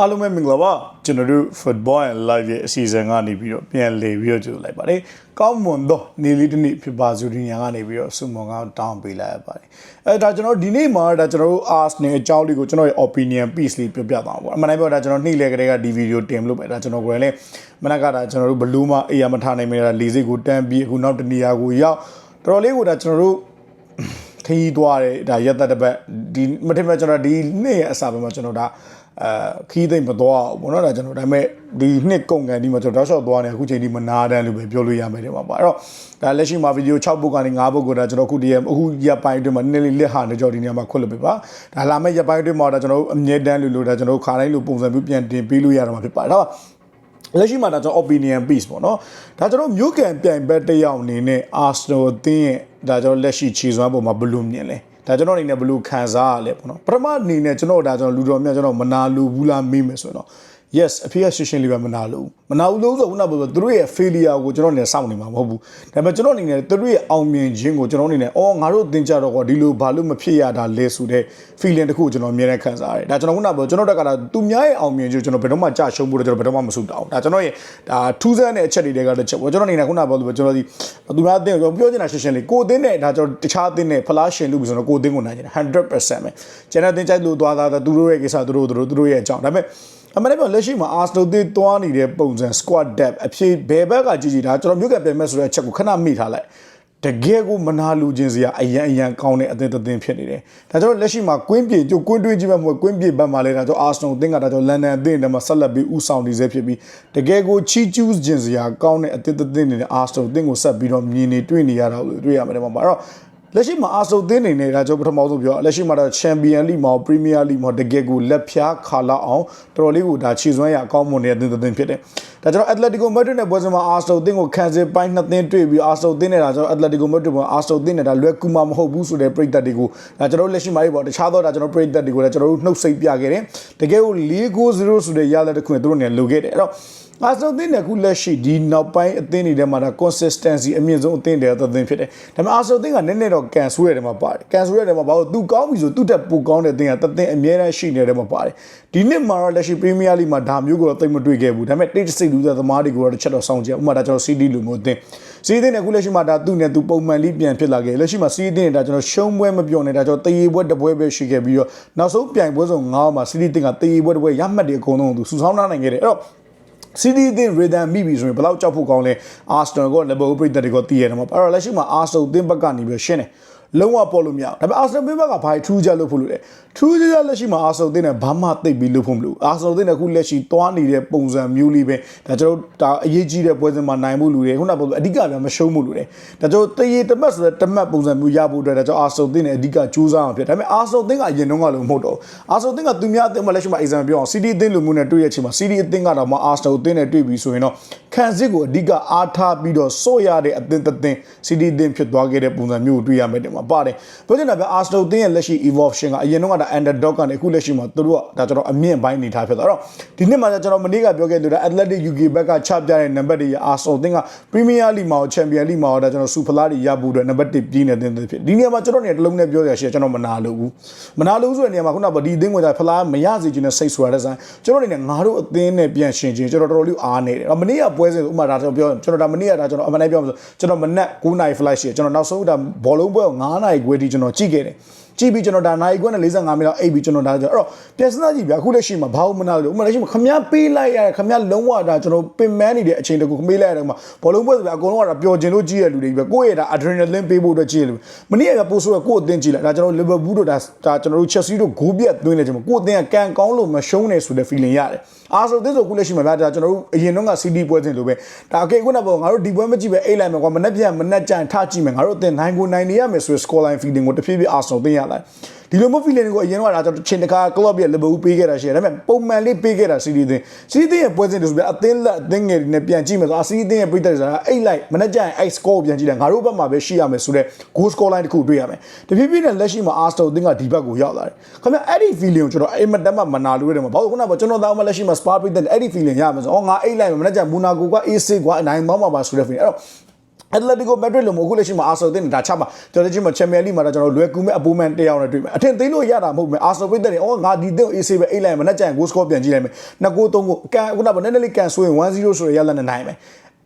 အားလုံးပဲမင်္ဂလာပါကျွန်တော်တို့ football and live ရဲ့အစီအစဉ်ကနေပြီးတော့ပြန်လည်ပြီးတော့ကြိုလိုက်ပါတယ်ကောင်းမွန်သောနေ့လေးတစ်နေ့ဖြစ်ပါစုဒီညာကနေပြီးတော့ဆုမွန်ကောင်းတောင်းပေးလိုက်ရပါတယ်အဲဒါကျွန်တော်ဒီနေ့မှာဒါကျွန်တော်တို့ ars နဲ့အကြောင်းလေးကိုကျွန်တော်ရဲ့ opinion piece လေးပြောပြသွားပါဘောအမှန်တိုင်းပြောဒါကျွန်တော်နှိမ့်လေကလေးကဒီဗီဒီယိုတင်လို့ပဲဒါကျွန်တော်ကိုယ်လည်းမနက်ကဒါကျွန်တော်တို့ဘလူးမအေးရမထားနိုင်မိတာလေးစိတ်ကိုတန်းပြီးအခုနောက်တနေရာကိုရောက်တော်တော်လေးကိုဒါကျွန်တော်တို့ခရီးသွားတယ်ဒါရက်သက်တစ်ပတ်ဒီမထင်မှကျွန်တော်ဒီနေ့ရဲ့အစားပဲမှာကျွန်တော်ဒါ အဲခီးသိမ့်မသွားဘူးပေါ့နော်ဒါကျွန်တော်ဒါပေမဲ့ဒီနှစ်ကုန်ကန်ဒီမှာကျွန်တော်တောက်လျှောက်သွားနေအခုချိန်ဒီမနာတန်းလို့ပဲပြောလို့ရမယ်ဒီမှာပါအဲ့တော့ဒါလက်ရှိမှာဗီဒီယို6ပုတ်ကနေ9ပုတ်ကိုဒါကျွန်တော်အခုဒီအခုရက်ပိုင်းအတွင်းမှာနည်းနည်းလေးလက်ဟာနေကြောဒီနေရာမှာခွတ်လို့ပြပါဒါလာမဲ့ရက်ပိုင်းအတွင်းမှာဒါကျွန်တော်အမြဲတမ်းလို့လို့ဒါကျွန်တော်ခါတိုင်းလို့ပုံစံမျိုးပြန်တင်ပေးလို့ရတော့မှာဖြစ်ပါတယ်ဒါလက်ရှိမှာဒါကျွန်တော် opinion piece ပေါ့နော်ဒါကျွန်တော်မြို့ကန်ပြိုင်ဘက်တစ်ယောက်အနေနဲ့ Arsenal အသင်းရဲ့ဒါကျွန်တော်လက်ရှိခြေစွမ်းပုံမှာဘယ်လိုမြင်လဲ ဒါကျွန်တော်အနေနဲ့ဘယ်လိုခံစားရလဲပေါ့နော်ပထမအနေနဲ့ကျွန်တော်ဒါကျွန်တော်လူတော်မြတ်ကျွန်တော်မနာလိုဘူးလားမေးမယ်ဆိုရင်တော့ yes အဖေကရှင်းရှင်းလေးပဲမနာလို့မနာဘူးလို့ဆိုခုနကပြောသူတို့ရဲ့ failure ကိုကျွန်တော်အနေနဲ့စောင့်နေမှာမဟုတ်ဘူးဒါပေမဲ့ကျွန်တော်အနေနဲ့သူတို့ရဲ့အောင်မြင်ခြင်းကိုကျွန်တော်အနေနဲ့အော်ငါတို့သင်ကြတော့ကောဒီလိုဘာလို့မဖြစ်ရတာလဲဆိုတဲ့ feeling တခုကိုကျွန်တော်အမြဲတမ်းခံစားရတယ်ဒါကျွန်တော်ခုနကပြောကျွန်တော်တက်ကတာသူများရဲ့အောင်မြင်ခြင်းကျွန်တော်ဘယ်တော့မှကြာရှုံးဖို့ကျွန်တော်ဘယ်တော့မှမဆုတောင်းဒါကျွန်တော်ရဲ့ဒါထူးဆန်းတဲ့အချက်တွေတွေကတစ်ချက်ပေါ့ကျွန်တော်အနေနဲ့ခုနကပြောလို့ကျွန်တော်ဒီသူများအသင်းကိုပြောချင်တာရှင်းရှင်းလေးကိုအသင်းနဲ့ဒါကျွန်တော်တခြားအသင်းနဲ့ဖလားရှင်လို့ဆိုတော့ကိုအသင်းကိုနိုင်ချင်တယ်100%ပဲကျွန်တော်အသင်းကြိုက်လို့သွားတာသူတို့ရဲ့ကိစ္စသူတို့သူတို့သူတို့ရဲ့အကြောင်းဒါပေမဲ့အမှန်တကယ်လက်ရှိမှာ Arsenal တွေတွားနေတဲ့ပုံစံ squad depth အဖြစ်ဘယ်ဘက်ကကြည့်ကြည့်ဒါကျွန်တော်မြို့ကပြန်မဲ့ဆိုတဲ့အချက်ကိုခဏမိထားလိုက်တကယ်ကိုမနာလူချင်းစရာအရန်အရန်ကောင်းတဲ့အသင်းတစ်သင်းဖြစ်နေတယ်။ဒါကြောင့်လက်ရှိမှာကွင်းပြေကျိုးကွင်းတွေးကြည့်မဲ့မဟုတ်ကွင်းပြေဘက်မှာလဲဒါကြောင့် Arsenal အသင်းကဒါကြောင့်လန်ဒန်အသင်းတွေမှာဆက်လက်ပြီးဥဆောင်နေစေဖြစ်ပြီးတကယ်ကိုချီကျူးချင်းစရာကောင်းတဲ့အသင်းတစ်သင်းနေတဲ့ Arsenal အသင်းကိုဆက်ပြီးတော့မြင်နေတွေ့နေရတာကိုတွေ့ရမှာတယ်မှာ။အဲ့တော့ လက်ရှိမှာအာဆိုသင်းနေနေတာကျွန်တော်ပထမဆုံးပြောလက်ရှိမှာတော့ချန်ပီယံလိမှာပရီးမီးယားလိမှာတကယ်ကိုလက်ဖျားခါလောက်အောင်တော်တော်လေးကိုဒါခြေစွမ်းရအကောင်းမွန်နေတဲ့သင်းသင်းဖြစ်တယ်။ဒါကျွန်တော် Atletico Madrid နဲ့ပွဲစဉ်မှာအာဆိုသင်းကိုခံစစ်ပိုင်းနှစ်သင်းတွေ့ပြီးအာဆိုသင်းနဲ့ဒါကျွန်တော် Atletico Madrid မှာအာဆိုသင်းနဲ့ဒါလွယ်ကူမှာမဟုတ်ဘူးဆိုတဲ့ပြိသက်တွေကိုဒါကျွန်တော်လက်ရှိမှာပေါ့တခြားသောဒါကျွန်တော်ပြိသက်တွေကိုလည်းကျွန်တော်တို့နှုတ်ဆက်ပြခဲ့တယ်။တကယ်ကို4-0ဆိုတဲ့ရလဒ်တစ်ခုနဲ့သူတို့နဲ့လိုခဲ့တယ်။အဲ့တော့ အာဆန်သင်းနဲ့ခုလက်ရှိဒီနောက်ပိုင်းအသင်းတွေထဲမှာဒါ consistency အမြင့်ဆုံးအသင်းတွေအသင်းဖြစ်တယ်။ဒါပေမဲ့အာဆန်သင်းကနည်းနည်းတော့ကန်ဆူရတဲ့မှာပါတယ်။ကန်ဆူရတဲ့မှာဘာလို့သူကောင်းပြီဆိုသူတက်ပိုကောင်းတဲ့အသင်းကတသင်းအမြဲတမ်းရှိနေတဲ့မှာပါတယ်။ဒီနှစ်မှာတော့လက်ရှိ Premier League မှာဒါမျိုးကိုတော့သိမတွေ့ခဲ့ဘူး။ဒါပေမဲ့တိတ်စိတ်လူသားသမားတွေကိုတော့တစ်ချက်တော့စောင့်ကြည့်။ဥပမာဒါကျွန်တော် CD လူမျိုးအသင်းစီးသင်းနဲ့ခုလက်ရှိမှာဒါသူ့နဲ့သူပုံမှန်လေးပြန်ဖြစ်လာခဲ့လက်ရှိမှာစီးသင်းနဲ့ဒါကျွန်တော်ရှုံးပွဲမပြောနဲ့ဒါကျွန်တော်တရေပွဲတစ်ပွဲပဲရှိခဲ့ပြီးတော့နောက်ဆုံးပြိုင်ပွဲဆုံး9မှာစီးသင်းကတရေပွဲတစ်ပွဲရမှတ်တွေအကုန်လုံးသူစုဆောင်းထားနိုင်ခဲ့တယ်အဲ့တော့ စီဒီသင်းရေဒန်မိပြီဆိုရင်ဘယ်လောက်ကြောက်ဖို့ကောင်းလဲအာစနယ်ကလီဗာပူးပြည်သက်တွေကတည်ရတယ်မှာအဲ့တော့လက်ရှိမှာအာဆယ်သင်းဘက်ကနေပြီးရှင်းတယ် လုံးဝပေါ်လို့မရဘူးဒါပေမဲ့အာဆယ်ဘက်ကဘာထူးကြလို့ဖို့လို့လဲထူးကြလက်ရှိမှာအာဆယ်သင်းနဲ့ဘာမှသိပ်ပြီးလို့ဖို့မလို့အာဆယ်သင်းနဲ့ခုလက်ရှိသွားနေတဲ့ပုံစံမျိုးလေးပဲဒါကျွန်တော်ဒါအရေးကြီးတဲ့ပွဲစဉ်မှာနိုင်ဖို့လူတွေခုနကအဓိကပြန်မရှုံးဖို့လူတွေဒါကျွန်တော်တရေတမတ်ဆိုတဲ့တမတ်ပုံစံမျိုးရဖို့အတွက်ဒါကျွန်တော်အာဆယ်သင်းနဲ့အဓိကကြိုးစားအောင်ဖြစ်ဒါပေမဲ့အာဆယ်သင်းကအရင်တုန်းကလို့မဟုတ်တော့အာဆယ်သင်းကသူများအသင်းမှာလက်ရှိမှာ exam ပြောအောင် CD အသင်းလိုမျိုးနဲ့တွေ့ရချိန်မှာ CD အသင်းကတော့မှအာဆယ်သင်းနဲ့တွေ့ပြီးဆိုရင်တော့ခံစစ်ကိုအဓိကအားထားပြီးတော့စိုးရတဲ့အသင်းတစ်သင်း CD အသင်းဖြစ်သွားခဲ့တဲ့ပုံစံမျိုးကိုတွေ့ရမယ်တင်မှာပါတယ်ပြောချင်တာဗျအာစတိုတင်းရဲ့လက်ရှိ evolution ကအရင်တော့ကဒါ underdog ကနေအခုလက်ရှိမှာသူတို့ကဒါကျွန်တော်အမြင့်ပိုင်းနေထားဖြစ်သွားတော့ဒီနှစ်မှာကျွန်တော်မနေ့ကပြောခဲ့လို့ဒါ Athletic UK ဘက်ကချပြတဲ့နံပါတ်တွေအာစတိုတင်းက Premier League မှာရော Champion League မှာရောဒါကျွန်တော် Super League တွေရဖို့အတွက်နံပါတ်1ပြီးနေတဲ့တင်းဖြစ်ဒီနေရာမှာကျွန်တော်နေတလုံးနဲ့ပြောရရှိကျွန်တော်မနာလို့ဘူးမနာလို့ဆိုတဲ့နေရာမှာခုနကဒီအသင်းကဖလားမရစေချင်တဲ့စိတ်ဆိုတာတဲ့ဆိုင်ကျွန်တော်နေနဲ့ငါတို့အသင်းနဲ့ပြန်ရှင်ချင်းကျွန်တော်တော်တော်လေးအားနေတယ်မနေ့ကပွဲစဉ်ဥမာဒါကျွန်တော်ပြောကျွန်တော်ဒါမနေ့ကဒါကျွန်တော်အမှန်တည်းပြောမှာဆိုကျွန်တော်မနက်9နာရီ flight ရှိတယ်ကျွန်တော်နောက်ဆုံးဒါဘောလုံးပွဲကို9နာရီခွဲထိကျွန်တော်ကြည့်ခဲ့တယ် ကြည့်ပြီးကျွန်တော်ဒါနိုင်ခွန်းနဲ့45မိနစ်အိပ်ပြီးကျွန်တော်ဒါကြောအဲ့တော့ပြန်စမ်းကြည့်ဗျအခုလက်ရှိမှာဘာလို့မနာလို့ဥမာလက်ရှိမှာခမည်းပေးလိုက်ရတယ်ခမည်းလုံးဝဒါကျွန်တော်ပင်မနေတဲ့အချိန်တကူခမေးလိုက်ရတယ်မှာဘောလုံးပွဲဆိုဗျအကုန်လုံးကပျော်ကျင်လို့ကြည့်ရလူတွေပဲကိုယ့်ရဲ့ဒါ adrenaline ပေးဖို့အတွက်ကြည့်ရလူမနေ့ကပို့ဆိုရကိုယ့်အသင်းကြည့်လိုက်ဒါကျွန်တော် Liverpool တို့ဒါဒါကျွန်တော်တို့ Chelsea တို့ဂိုးပြတ်သွင်းနေချိန်မှာကိုယ့်အသင်းကကန်ကောင်းလို့မရှုံးနေဆိုတဲ့ feeling ရတယ်အာဆိုသင်းဆိုခုလက်ရှိမှာဗျာဒါကျွန်တော်တို့အရင်တော့က CD ပွဲစဉ်လိုပဲဒါအကေခုနကပေါ့ငါတို့ဒီပွဲမကြည့်ပဲအိတ်လိုက်မယ်ကွာမနေ့ပြန်မနေ့ကြံထကြည့်မယ်ငါတို့အသင်းနိုင်ကိုနိုင်နေရမယ်ဆိုတဲ့ score line feeling ကိုတဖြည်းဖြည်းအာဆိုသင်းရလာဒီလိုမျိုး feeling ကိုအရင်ကဒါကျွန်တော်ချင်းတကာ club ရဲ့ level ပေးခဲ့တာရှိတယ်ဒါပေမဲ့ပုံမှန်လေးပေးခဲ့တာ CD သင်း CD သင်းရဲ့ပွဲစဉ်တွေဆိုပြအသင်းလက်အသင်းငယ်တွေနဲ့ပြန်ကြည့်မယ်ဆိုအာ CD သင်းရဲ့ပြိတ္တဆိုတာအိတ်လိုက်မနေ့ကျရင်အဲ့ score ကိုပြန်ကြည့်တယ်ငါတို့ဘက်မှာပဲရှိရမယ်ဆိုတော့ goal score line တစ်ခုတွေ့ရမယ်တဖြည်းဖြည်းနဲ့လက်ရှိမှာ Arsenal သင်းကဒီဘက်ကိုရောက်လာတယ်ခင်ဗျအဲ့ဒီ feeling ကိုကျွန်တော်အိမ်မတက်မှမနာလို့ရတယ်မှာဘာလို့ခုနကကျွန်တော်သားမလက်ရှိမှာ spa ပြိတ္တအဲ့ဒီ feeling ရမယ်ဆိုတော့ငါအိတ်လိုက်မယ်မနေ့ကျမူနာကိုက AC ကွာနိုင်သွားမှာပါဆိုတဲ့ feeling အဲ့တော့ အက်တလက်တီကိုမက်ဒရစ်လိုမျိုးအခုလက်ရှိမှာအာဆယ်တင်ဒါချမှာကျွန်တော်တို့ချင်းမှာချန်ပီယံလိမှာဒါကျွန်တော်လွယ်ကူမဲ့အပူမန်တယောက်နဲ့တွေ့မယ်အထင်သိလို့ရတာမဟုတ်ဘူးအာဆယ်ပိတ်တဲ့အော်ငါဒီတင်အေးဆေးပဲအိတ်လိုက်မနဲ့ကြရင်ဂိုးစကောပြန်ကြည့်လိုက်မယ်နှစ်ကိုသုံးကိုကန်ခုနကနည်းနည်းလေးကန်ဆိုရင်1-0ဆိုရရလက်နဲ့နိုင်မယ်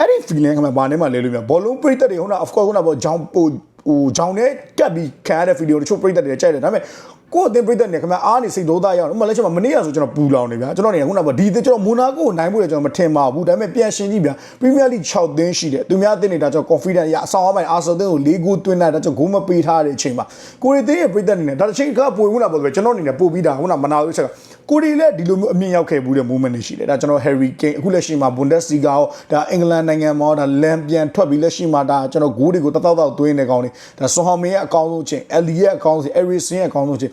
အဲ့ဒီ feeling ကမှဘာနဲ့မှလဲလို့မြဘောလုံးပိတ်တဲ့တွေခုန of course ခုနဘောဂျောင်းပိုဟိုဂျောင်းနဲ့ကပ်ပြီးခံရတဲ့ဗီဒီယိုတချို့ပိတ်တဲ့တွေကြိုက်တယ်ဒါပေမဲ့ ကိုယ့်အသင်းပြိတက်နေခင်ဗျာအားနေစိတ်ဒုသားရအောင်ဥပမာလက်ချက်မှာမနေ့ကဆိုကျွန်တော်ပူလောင်နေဗျာကျွန်တော်နေခုနကဒီအသင်းကျွန်တော်မိုနာကိုနိုင်ဖို့လည်းကျွန်တော်မထင်ပါဘူးဒါပေမဲ့ပြန်ရှင်ကြည့်ဗျာပရီးမီးယားလိ6သင်းရှိတယ်သူများအသင်းနေတာကျွန်တော် confident ရအဆောင်အောင်ပိုင်းအာဆယ်သင်းကို၄ဂိုးသွင်းတာဒါကျွန်တော်ဂိုးမပေးထားတဲ့အချိန်မှာကိုရီသင်းရဲ့ပြိတက်နေတယ်ဒါတစ်ချိန်ကပွေမှုလာပေါ့ဗျာကျွန်တော်အနေနဲ့ပို့ပြီးတာခုနမနာလို့ချက်ကကိုရီလည်းဒီလိုမျိုးအမြင့်ရောက်ခဲ့ဘူးတဲ့ moment တွေရှိတယ်ဒါကျွန်တော် Harry Kane အခုလက်ရှိမှာ Bundesliga ရောဒါအင်္ဂလန်နိုင်ငံမှာဒါလန်ပြန်ထွက်ပြီးလက်ရှိမှာဒါကျွန်တော်ဂိုးတွေကိုတသောက်သောက်သွင်းနေကောင်းနေဒါဆွန်ဟောင်မင်းရဲ့အကောင်းဆုံးချိန် Ellie ရဲ့အကောင်းဆုံး Eriksen ရဲ့အကောင်းဆုံးချိန်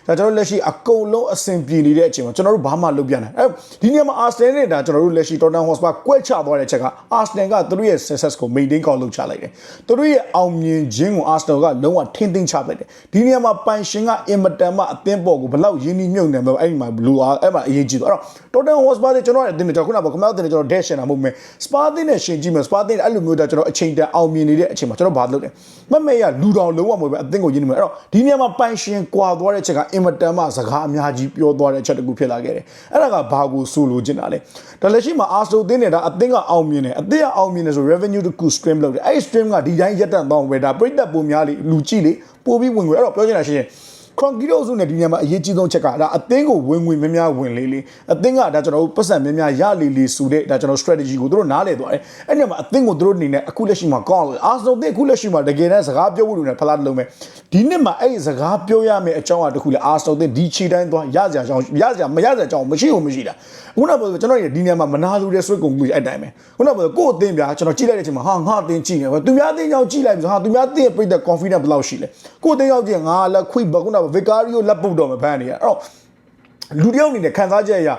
ဒါကျွန်တော်လက်ရှိအကုန်လုံးအဆင်ပြေနေတဲ့အချိန်မှာကျွန်တော်တို့ဘာမှလုပ်ပြနိုင်အဲဒီနေရာမှာ Arsenal နဲ့ဒါကျွန်တော်တို့လက်ရှိ Tottenham Hotspur ကွက်ချသွားတဲ့ချက်က Arsenal ကသူတို့ရဲ့ success ကို maintain ကောင်းလုပ်ချလိုက်တယ်သူတို့ရဲ့အောင်မြင်ခြင်းကို Arsenal ကလုံးဝထင်းထင်းချပလိုက်တယ်ဒီနေရာမှာပိုင်ရှင်ကအင်မတန်မှအသင်းပေါ်ကိုဘလောက်ရင်းနှီးမြုပ်နေမလို့အဲ့ဒီမှာဘလူအားအဲ့မှာအရေးကြီးတော့အဲ့တော့ Tottenham Hotspur တွေကျွန်တော်ရဲ့အသင်းတွေကျွန်တော်ခုနကခမောက်တင်ကျွန်တော် dash နေတာမဟုတ်ဘူး Spa တင်နဲ့ရှင်ကြည့်မယ် Spa တင်အဲ့လိုမျိုးဒါကျွန်တော်အချိန်တန်အောင်မြင်နေတဲ့အချိန်မှာကျွန်တော်ဘာလုပ်လဲမမေရလူတော်လုံးဝမဟုတ်ပဲအသင်းကိုရင်းနှီးမယ်အဲ့တော့ဒီနေရာမှာပိုင်ရှင်ကွာသွားတဲ့ချက်ကအင်မတန်မှစကားအများကြီးပြောသွားတဲ့အချက်တစ်ခုဖြစ်လာခဲ့တယ်အဲ့ဒါကဘာကိုဆိုလိုချင်တာလဲဒါလက်ရှိမှာ Arsenal တင်နေတာအသင်းကအောင်မြင်တယ်အသင်းကအောင်မြင်တယ်ဆို revenue တစ်ခု stream လုပ်တယ်အဲ့ဒီ stream ကဒီတိုင်းရက်တန့်သွားအောင်ပဲဒါပြိသက်ပုံများလေလူကြည့်လေပို့ပြီးဝင်ဝင်အဲ့တော့ပြောချင်တာရှင်းရှင်း ခွန်ကီရိုစုနဲ့ဒီနေရာမှာအရေးကြီးဆုံးချက်ကဒါအသင်းကိုဝင်ဝင်များများဝင်လေးလေးအသင်းကဒါကျွန်တော်တို့ပတ်စံများများရလေးလေးဆိုတဲ့ဒါကျွန်တော် strategy ကိုတို့နားလည်သွားတယ်အဲ့ဒီမှာအသင်းကိုတို့အနေနဲ့အခုလက်ရှိမှာကောင်းလို့အာဆနိုသင်းအခုလက်ရှိမှာတကယ်တမ်းစကားပြောဖို့လူနဲ့ဖလားတစ်လုံးပဲဒီနှစ်မှာအဲ့ဒီစကားပြောရမယ့်အကြောင်းအရာတစ်ခုလေအာဆနိုသင်းဒီခြေတိုင်းသွားရစရာအကြောင်းရစရာမရစရာအကြောင်းမရှိဘူးမရှိတာခုနကပြောကျွန်တော်ဒီနေရာမှာမနာလို့တဲ့ဆွဲကုန်မှုအဲ့တိုင်းပဲခုနကပြောကိုယ့်အသင်းပြာကျွန်တော်ကြည့်လိုက်တဲ့အချိန်မှာဟာငါအသင်းကြည့်နေပဲသူများအသင်းကြောင့်ကြည့်လိုက်ပြီဆိုဟာသူများအသင်းရဲ့ပြိတဲ့ confidence ဘယ်လောက်ရှိလဲကိုယ့်အသင်းကြောင့်ကြည့်ငါလက်ခွိဘခုနက Vicario လက်ပုတ်တော့မဖမ်းနေရအဲ့တော့လူတယောက်အနေနဲ့ခံစားချက်အရာ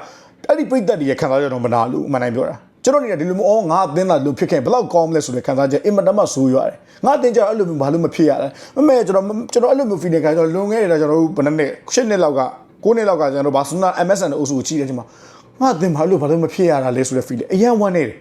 အဲ့ဒီပြိသက်တွေရဲ့ခံစားချက်တော့မနာလို့မှန်တိုင်းပြောတာကျွန်တော်နေဒီလိုမျိုးအော်ငါအသင်းသားလူဖြစ်ခဲ့ဘယ်လောက်ကောင်းမလဲဆိုတဲ့ခံစားချက်အင်မတန်မှဆိုးရွားတယ်ငါအသင်းကြောင့်အဲ့လိုမျိုးဘာလို့မဖြစ်ရလဲမမေကျွန်တော်ကျွန်တော်အဲ့လိုမျိုး feeling ခံကျွန်တော်လွန်ခဲ့တဲ့ကျွန်တော်တို့ဘယ်နှစ်နှစ်၈နှစ်လောက်က9နှစ်လောက်ကကျွန်တော်ဘာစနာ MSN အုပ်စုကိုကြီးတယ်ဒီမှာငါအသင်းဘာလို့ဘာလို့မဖြစ်ရတာလဲဆိုတဲ့ feeling အရင်ဝမ်းနေတယ်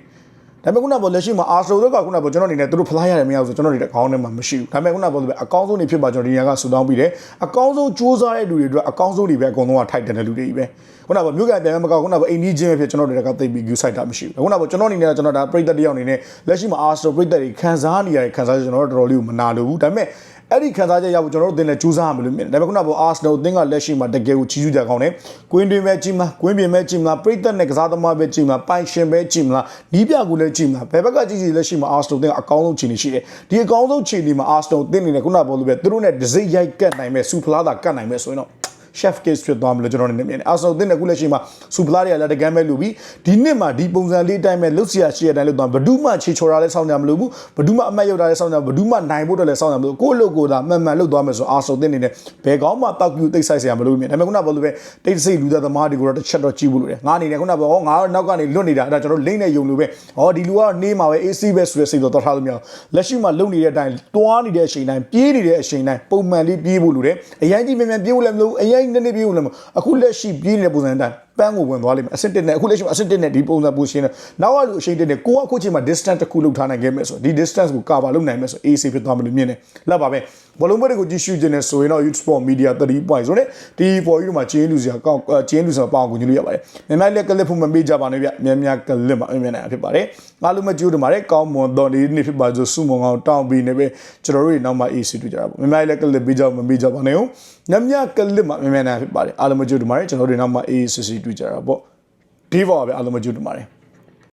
ဒါပေမဲ့ခုနကလက်ရှိမှာအာဆလိုတို့ကခုနကကျွန်တော်အနေနဲ့သူတို့ဖလားရတယ်မရဘူးဆိုကျွန်တော်တွေခေါင်းထဲမှာမရှိဘူးဒါပေမဲ့ခုနကပြောအကောင်းဆုံးနေဖြစ်ပါကျွန်တော်ဒီနေရာကဆူတောင်းပြီးတယ်အကောင်းဆုံးစူးစမ်းတဲ့လူတွေအတွက်အကောင်းဆုံးတွေပဲအကုန်လုံးကထိုက်တယ်တဲ့လူတွေကြီးပဲခုနကမြို့ကပြန်မကောက်ခုနကအိမ်ကြီးချင်းပဲဖြစ်ကျွန်တော်တွေကသိပြီး view site တာမရှိဘူးခုနကကျွန်တော်အနေနဲ့ကျွန်တော်ဒါပရိသတ်တယောက်အနေနဲ့လက်ရှိမှာအာဆလိုပရိသတ်တွေခံစားနေရတဲ့ခံစားချက်ကျွန်တော်တို့တော်တော်လေးကိုမနာလို့ဘူးဒါပေမဲ့ အဲ့ဒီခံစားချက်ရဖို့ကျွန်တော်တို့အသင်းလည်းကြိုးစားရမယ်လို့မြင်တယ်ဒါပေမဲ့ခုနက Arsenal အသင်းကလက်ရှိမှာတကယ်ကိုချီးကျူးကြကောင်းတယ်ကွင်းတွင်ပဲကြည့်မလားကွင်းပြင်ပဲကြည့်မလားပရိသတ်နဲ့ကစားသမားပဲကြည့်မလားပိုင်ရှင်ပဲကြည့်မလားနီးပြကူလည်းကြည့်မလားဘယ်ဘက်ကကြည့်ကြည့်လက်ရှိမှာ Arsenal အသင်းကအကောင်းဆုံးခြေနေရှိတယ်ဒီအကောင်းဆုံးခြေနေမှာ Arsenal အသင်းနေနဲ့ခုနကပြောလို့ပဲသူတို့နဲ့ဒစိရိုက်ကတ်နိုင်မဲ့စူဖလားတာကတ်နိုင်မဲ့ဆိုရင်တော့ chef case ဖြစ်သွားမလို့ကျွန်တော်နေမြင်တယ်အာဆယ်တင်တဲ့ခုလက်ရှိမှာစူပလာတွေကလည်းတကမ်းပဲလူပြီးဒီနှစ်မှာဒီပုံစံလေးအတိုင်းပဲလုတ်စီရရှိရတဲ့အတိုင်းလို့သွားဘဒူးမှချေချော်တာလည်းစောင့်ကြမလို့ဘူးဘဒူးမှအမတ်ရောက်တာလည်းစောင့်ကြဘဒူးမှနိုင်ဖို့တော့လည်းစောင့်ကြမလို့ကိုယ့်လို့ကိုယ်သာမှန်မှန်လုတ်သွားမယ်ဆိုအာဆယ်တင်နေနဲ့ဘယ်ကောင်းမှတောက်ပြူတိတ်ဆိုင်စရာမလိုဘူးမြင်ဒါပေမဲ့ခုနကပြောလို့ပဲတိတ်စိတ်လူသားသမားတွေကိုတော့တစ်ချက်တော့ကြည့်ဖို့လိုတယ်ငါအနေနဲ့ခုနကပြောငါနောက်ကနေလွတ်နေတာအဲ့ဒါကျွန်တော်လိမ့်နေယုံလို့ပဲဟောဒီလူကနေမှာပဲ AC ပဲဆိုတဲ့စိတ်တော့တော်ထားလို့မရဘူးလက်ရှိမှာလုံနေတဲ့အတိုင်းတွားနေတဲ့အချိန်တိုင်းပြေးနေတဲ့အချိန်တိုင်းပုံမှန်လေးပြေးဖို့လိုတယ်အရင်ကြီးမြန်မြန်ပြေးဖို့လည်းမလိုဘူးအရင်နည်းနည်းပြေးဖို့လည်းမလိုအခုလက်ရှိပြေးနေတဲ့ပုံစံတိုင်းပန်းကိုဝင်သွားလိမ့်မယ်အဆင့်တက်နဲ့အခုလက်ရှိမှာအဆင့်တက်နဲ့ဒီပုံစံပူရှင်းတယ်နောက်ကလူအချိန်တက်နဲ့ကိုကအခုချိန်မှာ distance တစ်ခုလောက်ထားနိုင်ခဲ့မယ်ဆိုဒီ distance ကို cover လုပ်နိုင်မယ်ဆို AC ဖြစ်သွားမယ်လို့မြင်တယ်လက်ပါပဲဘလုံးဘက်တွေကိုကြည့်ရှုခြင်းနဲ့ဆိုရင်တော့ Youth Sport Media 3 point ဆိုတဲ့ဒီ for you မှာချင်းလူစရာကောက်ချင်းလူစရာပေါအောင်ကိုညလို့ရပါတယ်မြန်မာလက်ကလစ်ဖို့မမေ့ကြပါနဲ့ဗျမြန်မြန်ကလစ်မှာအမြင်နိုင်ဖြစ်ပါတယ်ငါလုံးမကြိုးတမှာတဲ့ကောင်းမွန်တော်ဒီနေ့ဖြစ်ပါဆိုစုမုံကောင်တောင်းပြီးနေပဲကျွန်တော်တို့နောက်မှာ AC တွေ့ကြတာပေါ့မြန်မာလက်ကလစ်ပြီးကြမမေ့ကြပါနဲ့ဟုတ်ညမြကလစ်မှာမြန်မြန်နိုင်ဖြစ်ပါတယ်အားလုံးမကြိုးတမှာတဲ့ကျွန်တော်တို့နောက်မှာ AC တွေ့ကြတာပေါ့ဒီပါပဲအားလုံးမကြိုးတမှာတဲ့